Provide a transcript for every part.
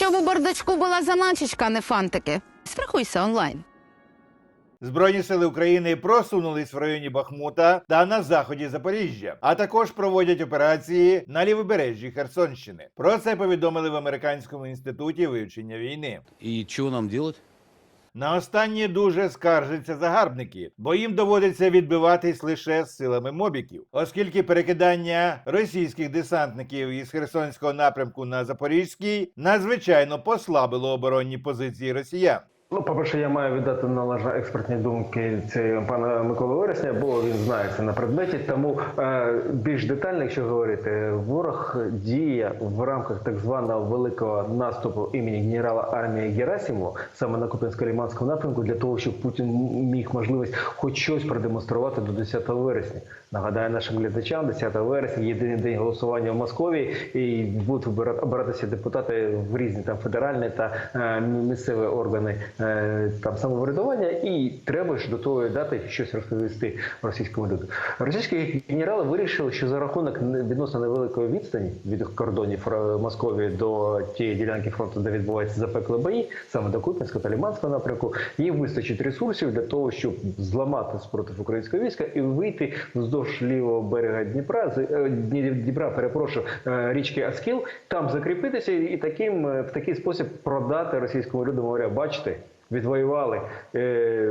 Щоб у бардачку була заначечка, а не фантики. Страхуйся онлайн. Збройні сили України просунулись в районі Бахмута та на заході Запоріжжя, а також проводять операції на лівобережжі Херсонщини. Про це повідомили в американському інституті вивчення війни. І що нам делать? На останнє дуже скаржаться загарбники, бо їм доводиться відбиватись лише з силами мобіків, оскільки перекидання російських десантників із Херсонського напрямку на Запорізький надзвичайно послабило оборонні позиції росіян. Ну, по-перше, я маю віддати належно експертні думки цієї пана Миколи Вересня, бо він знається на предметі. Тому е, більш детально, якщо говорити, ворог діє в рамках так званого великого наступу імені генерала армії Герасимова саме на Куп'янсько-Ліманському напрямку, для того, щоб Путін міг можливість хоч щось продемонструвати до 10 вересня. Нагадаю нашим глядачам, 10 вересня єдиний день голосування в Москві, і будуть обиратися депутати в різні там федеральні та е, місцеві органи там самоврядування, і треба ж до тої дати щось розповісти російському люду. Російські генерали вирішили, що за рахунок відносно невеликої відстані від кордонів Московії до тієї ділянки фронту, де відбуваються запекли бої, саме до Куп'янського та Ліманського напрямку, їм вистачить ресурсів для того, щоб зламати спротив українського війська і вийти вздовж лівого берега Дніпра, з е, Дніпра, перепрошую, е, річки Аскіл, там закріпитися і таким е, в такий спосіб продати російському люду, мовляв, бачите. Відвоювали е,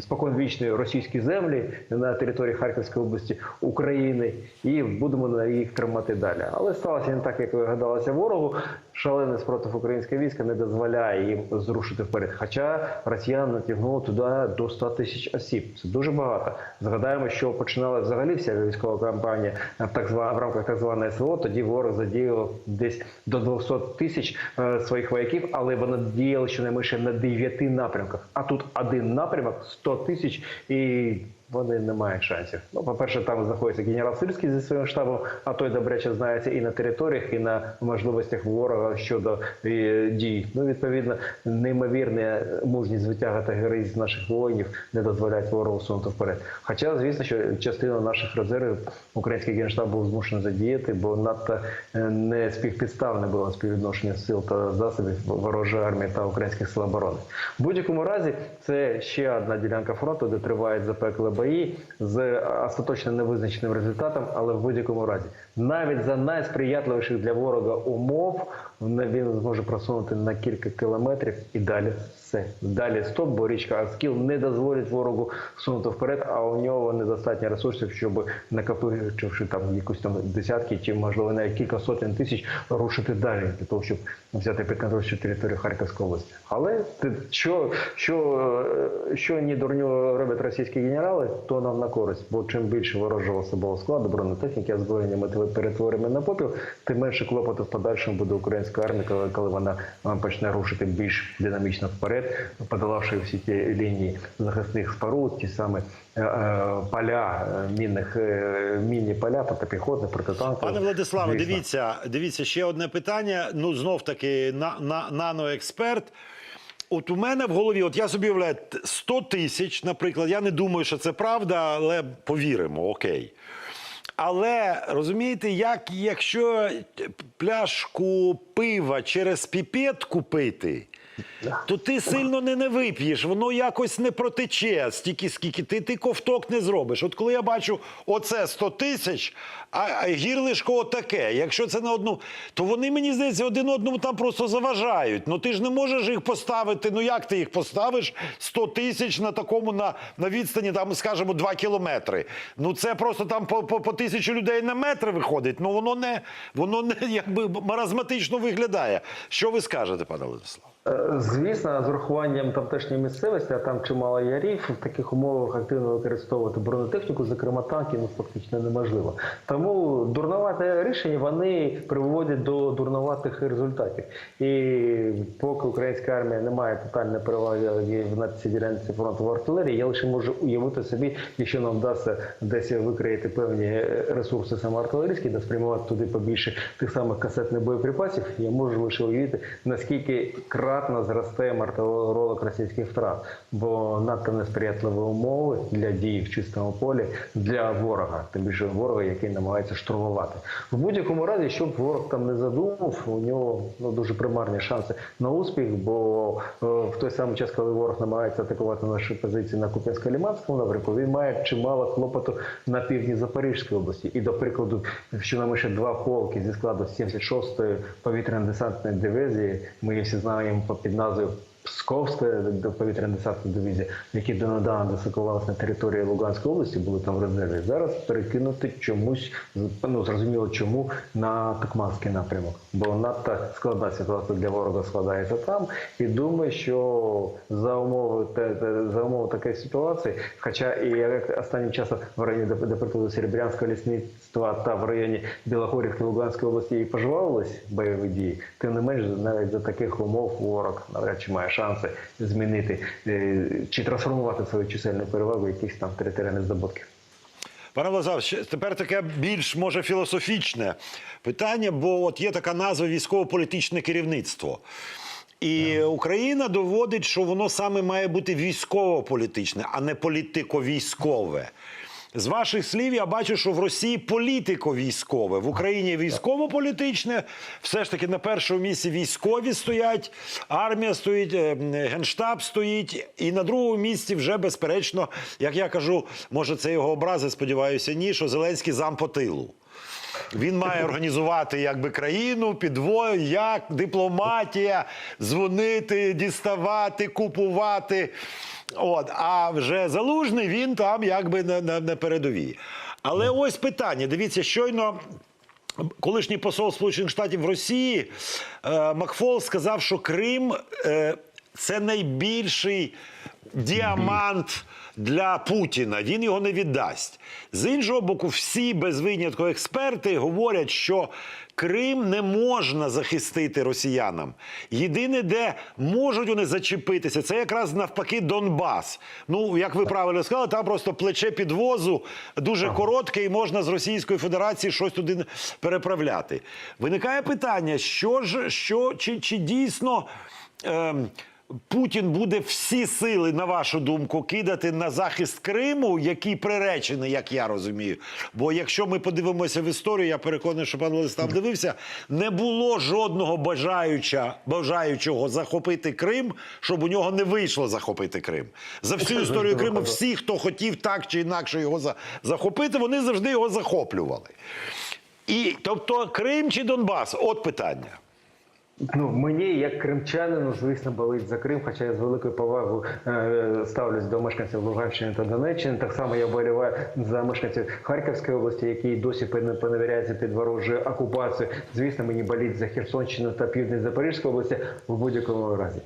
споконвічні російські землі на території Харківської області України і будемо на їх тримати далі. Але сталося не так, як вигадалося ворогу. Шалений спротив українського війська не дозволяє їм зрушити вперед. Хоча росіян натягнуло туди до 100 тисяч осіб. Це дуже багато. Згадаємо, що починала взагалі вся військова кампанія в так зва в рамках так званої СВО. Тоді ворог задіяв десь до 200 тисяч е, своїх вояків, але вони діяли щонайменше на 9 напрямках. А тут один напрямок 100 тисяч і. Вони не мають шансів. Ну, по-перше, там знаходиться генерал Сирський зі своїм штабом, а той добряче знається і на територіях, і на можливостях ворога щодо е, дій. Ну, відповідно, неймовірна мужність витяга та героїзм наших воїнів не дозволяють ворогу сунути вперед. Хоча, звісно, що частину наших резервів український генштаб був змушений задіяти, бо надто е, не співпідставне було співвідношення сил та засобів ворожої армії та українських сил оборони. В будь-якому разі це ще одна ділянка фронту, де тривають запекли бої з остаточно невизначеним результатом, але в будь-якому разі, навіть за найсприятливіших для ворога умов, він зможе просунути на кілька кілометрів і далі все. Далі стоп, бо річка Аскіл не дозволить ворогу сунути вперед, а у нього недостатньо ресурсів, щоб накопичивши там якусь там десятки чи можливо навіть кілька сотень тисяч, рушити далі для того, щоб взяти під контроль всю територію Харківської області. Але ти- що, що, е, що ні дурню роблять російські генерали, то нам на користь. Бо чим більше ворожого особового складу, бронетехніки, озброєння ми перетворимо на попіл, тим менше клопоту в подальшому буде українська армія, коли, коли вона почне рушити більш динамічно вперед, подолавши всі ті лінії захисних споруд, ті самі е, е, поля е, мінних е, мінні поля, протипіхотних, протитанкових. Пане Владиславе, дивіться, дивіться ще одне питання. Ну знов таки на, на наноексперт. От у мене в голові, от я собі уявляю, 100 тисяч, наприклад. Я не думаю, що це правда, але повіримо, окей. Але розумієте, як якщо пляшку пива через піпет купити, то ти сильно не, не вип'єш, воно якось не протече стільки, скільки ти, ти ковток не зробиш. От коли я бачу оце 100 тисяч, а, гірлишко отаке, якщо це на одну, то вони, мені здається, один одному там просто заважають. Ну ти ж не можеш їх поставити. Ну як ти їх поставиш 100 тисяч на такому на, на відстані, там, скажімо, 2 кілометри. Ну це просто там по, по, по тисячу людей на метр виходить. Ну воно не воно не якби маразматично виглядає. Що ви скажете, пане Владислав? Е, Звісно, з урахуванням тамтешньої місцевості, а там чимало ярів, в таких умовах активно використовувати бронетехніку, зокрема танки, ну фактично неможливо. Тому дурновате рішення вони приводять до дурноватих результатів. І поки українська армія не має тотальної переваги на цій ділянці фронту в артилерії, я лише можу уявити собі, якщо нам вдасться десь викриїти певні ресурси саме артилерійські, та спрямувати туди побільше тих самих касетних боєприпасів, я можу лише уявити, наскільки кратно зросте марторолок російських втрат, бо надто несприятливі умови для дій в чистому полі для ворога, тим більше ворога, який намагається штурмувати. В будь-якому разі, що б ворог там не задумав, у нього ну дуже примарні шанси на успіх, бо е, в той самий час, коли ворог намагається атакувати наші позиції на Куп'янсько-Ліманському напрямку, він має чимало клопоту на півдні Запорізької області. І до прикладу, що нам ще два полки зі складу 76-ї повітряно-десантної дивізії, ми всі знаємо під назвою. Псковська повітряно-десантна дивізія, які донедавна дислокувалися на території Луганської області, були там в резерві. Зараз перекинути чомусь, ну зрозуміло чому, на Токманський напрямок. Бо надто складна ситуація для ворога складається там. І думаю, що за умови за умови такої ситуації, хоча і як останнім часом в районі до, прикладу Серебрянського лісництва та в районі Білогорівки Луганської області і поживались бойові дії, тим не менш навіть за таких умов ворог навряд чи має шанси змінити е, чи трансформувати свою чисельну перевагу якісь там територіальні здобутки. Пане Владислав, тепер таке більш може філософічне питання, бо от є така назва військово-політичне керівництво. І Україна доводить, що воно саме має бути військово-політичне, а не політико-військове. З ваших слів я бачу, що в Росії політико-військове, в Україні військово-політичне. Все ж таки на першому місці військові стоять, армія стоїть, е, генштаб стоїть, і на другому місці вже безперечно, як я кажу, може це його образи, сподіваюся, ні, що Зеленський зам по тилу. Він має організувати якби країну, підвою, як дипломатія, дзвонити, діставати, купувати. От, а вже залужний він там якби на, на, на передовій. Але ось питання: дивіться, щойно. Колишній посол Сполучених Штатів в Росії е, Макфол сказав, що Крим е, це найбільший діамант для Путіна. Він його не віддасть. З іншого боку, всі без винятку експерти говорять, що Крим не можна захистити росіянам. Єдине, де можуть вони зачепитися, це якраз навпаки Донбас. Ну, як ви правильно сказали, там просто плече підвозу дуже коротке, і можна з Російської Федерації щось туди переправляти. Виникає питання: що ж, що чи, чи дійсно. Ем, Путін буде всі сили, на вашу думку, кидати на захист Криму, який приречений, як я розумію. Бо якщо ми подивимося в історію, я переконаний, що пан Владислав дивився, не було жодного бажаюча, бажаючого захопити Крим, щоб у нього не вийшло захопити Крим. За всю історію Криму всі, хто хотів так чи інакше його захопити, вони завжди його захоплювали. І тобто Крим чи Донбас? От питання. Ну мені як кримчанину, звісно, болить за Крим, хоча я з великою повагою е, ставлюсь до мешканців Луганщини та Донеччини. Так само я боліваю за мешканців Харківської області, які досі пон- поневіряються під ворожою окупацією. Звісно, мені болить за Херсонщину та південь Запорізької області в будь-якому разі.